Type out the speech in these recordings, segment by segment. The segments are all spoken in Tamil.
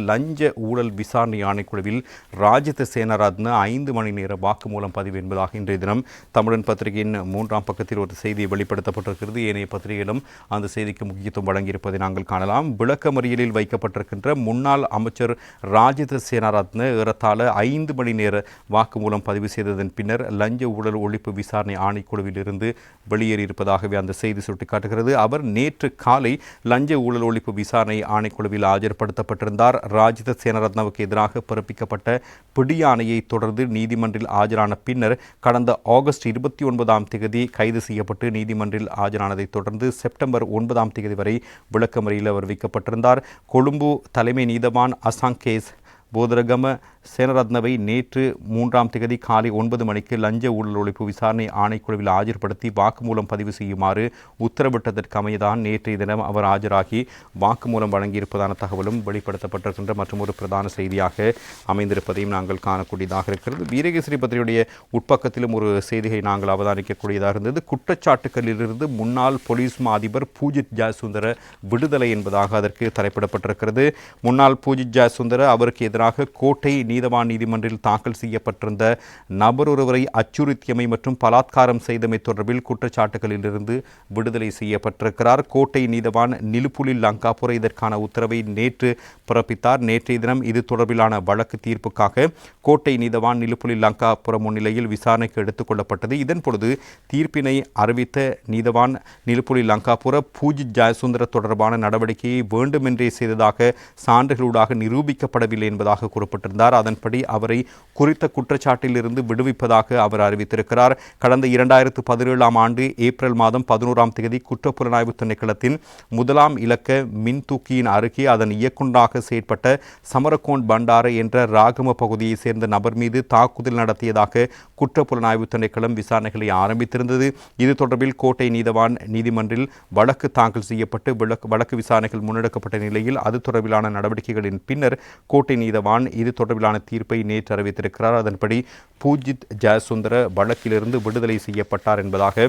லஞ்ச ஊழல் விசாரணை ஆணைக்குழுவில் ராஜித சேனராத்ன ஐந்து மணி நேர வாக்குமூலம் பதிவு என்பதாக இன்றைய தினம் தமிழன் பத்திரிகையின் மூன்றாம் பக்கத்தில் ஒரு செய்தி வெளிப்படுத்தப்பட்டிருக்கிறது. ஏனைய பத்திரிகையிலும் அந்த செய்திக்கு முக்கியத்துவம் வழங்கியிருப்பதை நாங்கள் காணலாம். விளக்கமறியலில் வைக்கப்பட்டிருக்கின்ற முன்னாள் அமைச்சர் ராஜித சேனரத்ன ஏறத்தாழ ஐந்து மணி நேர வாக்குமூலம் பதிவு செய்ததன் பின்னர் லஞ்ச ஊழல் ஒழிப்பு விசாரணை ஆணைக்குழுவில் இருந்து வெளியேறியிருப்பதாகவே அந்த செய்தி சுட்டிக்காட்டுகிறது. அவர் நேற்று காலை லஞ்ச ஊழல் ஒழிப்பு விசாரணை ஆணைக்குழுவில் ஆஜர்படுத்தப்பட்டிருந்தார். ராஜித சேனரத்னவுக்கு எதிராக பிறப்பிக்கப்பட்ட பிடியாணையை தொடர்ந்து நீதிமன்றில் ஆஜரான பின்னர் கடந்த ஆகஸ்ட் இருபத்தி ஒன்பதாம் தேதி கைது செய்யப்பட்டு நீதிமன்றில் ஆஜரானதைத் தொடர்ந்து செப்டம்பர் ஒன்பதாம் தேதி வரை விளக்கமறியில் அவர் வைக்கப்பட்டிருந்தார். கொழும்பு தலைமை நீதவான் அசாங்கேஸ் போதரகம சேனரத்னவை நேற்று மூன்றாம் திகதி காலை ஒன்பது மணிக்கு லஞ்ச ஊழல் ஒழிப்பு விசாரணை ஆணைக்குழுவில் ஆஜர்படுத்தி வாக்குமூலம் பதிவு செய்யுமாறு உத்தரவிட்டதற்கு அமையதான் நேற்றைய தினம் அவர் ஆஜராகி வாக்குமூலம் வழங்கியிருப்பதான தகவலும் வெளிப்படுத்தப்பட்டிருக்கின்ற மற்றும் ஒரு பிரதான செய்தியாக அமைந்திருப்பதையும் நாங்கள் காணக்கூடியதாக இருக்கிறது. வீரகேசரி பத்திரியுடைய உட்பக்கத்திலும் ஒரு செய்தியை நாங்கள் அவதானிக்கக்கூடியதாக இருந்தது. குற்றச்சாட்டுகளிலிருந்து முன்னாள் போலீஸ் மா அதிபர் பூஜித் ஜாசுந்தர விடுதலை என்பதாக அதற்கு தலைப்பிடப்பட்டிருக்கிறது. முன்னாள் பூஜித் ஜாசுந்தர அவருக்கு எதிராக கோட்டை நீதவான் நீதிமன்றில் தாக்கல் செய்யப்பட்டிருந்த நபர் ஒருவரை அச்சுறுத்தியமை மற்றும் பலாத்காரம் செய்தமை தொடர்பில் குற்றச்சாட்டுகளிலிருந்து விடுதலை செய்யப்பட்டிருக்கிறார். கோட்டை நீதவான் நிலுப்புலி லங்காபுர இதற்கான உத்தரவை நேற்று பிறப்பித்தார். நேற்றைய தினம் இது தொடர்பிலான வழக்கு தீர்ப்புக்காக கோட்டை நீதவான் நிலுப்புலி லங்காபுர முன்னிலையில் விசாரணைக்கு எடுத்துக் கொள்ளப்பட்டது. இதன் பொழுது தீர்ப்பினை அறிவித்த நீதவான் நிலுப்புலி லங்காபுர பூஜ் ஜயசுந்தர தொடர்பான நடவடிக்கையை வேண்டுமென்றே செய்ததாக சான்றுகளூடாக நிரூபிக்கப்படவில்லை என்பதாக கூறப்பட்டிருந்தார். அதன்படி அவரை குறித்த குற்றச்சாட்டிலிருந்து விடுவிப்பதாக அவர் அறிவித்திருக்கிறார். கடந்த இரண்டாயிரத்து பதினேழாம் ஆண்டு ஏப்ரல் மாதம் பதினோராம் தேதி குற்றப்புலனாய்வு திணைக்களத்தின் முதலாம் இலக்க மின்தூக்கியின் அருகே அதன் இயக்குநராக செயற்பட்ட சமரகோன் பண்டார என்ற ராகம பகுதியைச் சேர்ந்த நபர் மீது தாக்குதல் நடத்தியதாக குற்றப்புலனாய்வு திணைக்களம் விசாரணைகளை ஆரம்பித்திருந்தது. இது தொடர்பில் கோட்டை நீதவான் நீதிமன்றில் வழக்கு தாக்கல் செய்யப்பட்டு வழக்கு விசாரணைகள் முன்னெடுக்கப்பட்ட நிலையில் அது தொடர்பிலான நடவடிக்கைகளின் பின்னர் கோட்டை நீதவான் இது தொடர்பிலான தீர்ப்பை நேற்று அறிவித்திருக்கிறார். அதன்படி பூஜித் ஜெயசுந்தர வழக்கிலிருந்து விடுதலை செய்யப்பட்டார் என்பதாக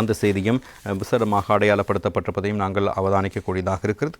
அந்த செய்தியும் விசாரமாக விசேடமாக அடையாளப்படுத்தப்பட்டிருப்பதையும் நாங்கள் அவதானிக்கக்கூடியதாக இருக்கிறது.